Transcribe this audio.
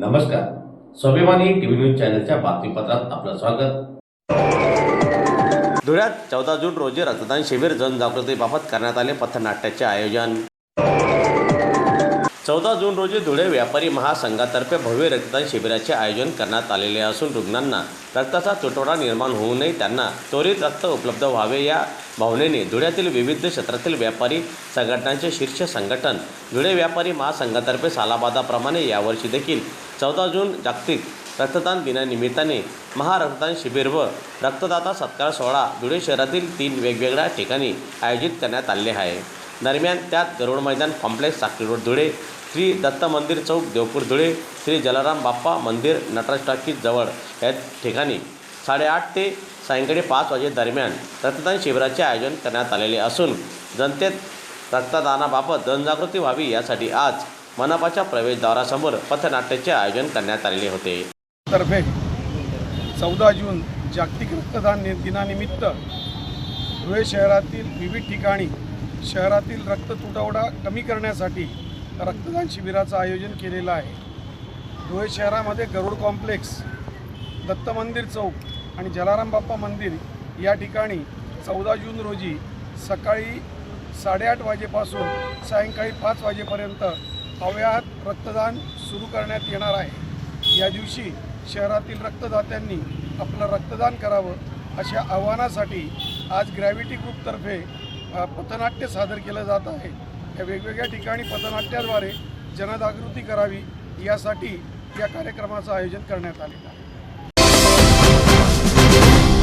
नमस्कार. स्वाभिमानी TV news चॅनलच्या बातमीपत्रात आपलं स्वागत. धुळ्यात चौदा जून रोजी रक्तदान शिबिर जनजागृतीबाबत करण्यात आले पथनाट्याचे आयोजन. चौदा जून रोजी धुळे व्यापारी महासंघातर्फे भव्य रक्तदान शिबिराचे आयोजन करण्यात आलेले असून रुग्णांना रक्ताचा तुटवडा निर्माण होऊ नये त्यांना त्वरित रक्त उपलब्ध व्हावे या भावनेने धुळ्यातील विविध क्षेत्रातील व्यापारी संघटनांचे शीर्ष संघटन धुळे व्यापारी महासंघातर्फे सालाबादाप्रमाणे यावर्षी देखील चौदा जून जागतिक रक्तदान दिनानिमित्ताने महारक्तदान शिबिर व रक्तदाता सत्कार सोहळा धुळे शहरातील तीन वेगवेगळ्या ठिकाणी आयोजित करण्यात आले आहे. दरम्यान त्यात गरुड मैदान कॉम्प्लेक्स साखरी रोड धुळे श्री दत्त मंदिर चौक देवपूर धुळे श्री जलाराम बाप्पा मंदिर नटराज टाकीजवळ या ठिकाणी साडेआठ ते सायंकाळी पाच वाजे दरम्यान रक्तदान शिबिराचे आयोजन करण्यात आलेले असून जनतेत रक्तदानाबाबत जनजागृती व्हावी यासाठी आज मनपाच्या प्रवेशद्वारासमोर पथनाट्याचे आयोजन करण्यात आलेले होते. तर्फे चौदा जून जागतिक रक्तदान दिनानिमित्त धुळे शहरातील विविध ठिकाणी शहरातील रक्त तुटवडा कमी करण्यासाठी रक्तदान शिबिराचं आयोजन केलेलं आहे. धुळे शहरामध्ये गरुड कॉम्प्लेक्स दत्त मंदिर चौक आणि जलाराम बाप्पा मंदिर या ठिकाणी चौदा जून रोजी सकाळी साडेआठ वाजेपासून सायंकाळी पाच वाजेपर्यंत अवयात रक्तदान सुरू करण्यात येणार आहे. या दिवशी शहरातील रक्तदात्यांनी आपलं रक्तदान करावं अशा आव्हानासाठी आज ग्रॅव्हिटी ग्रुपतर्फे पथनाट्य सादर केलं जात आहे. या वेगवेगळ्या ठिकाणी पथनाट्याद्वारे जनजागृती करावी यासाठी या कार्यक्रमाचं आयोजन करण्यात आलेलं आहे.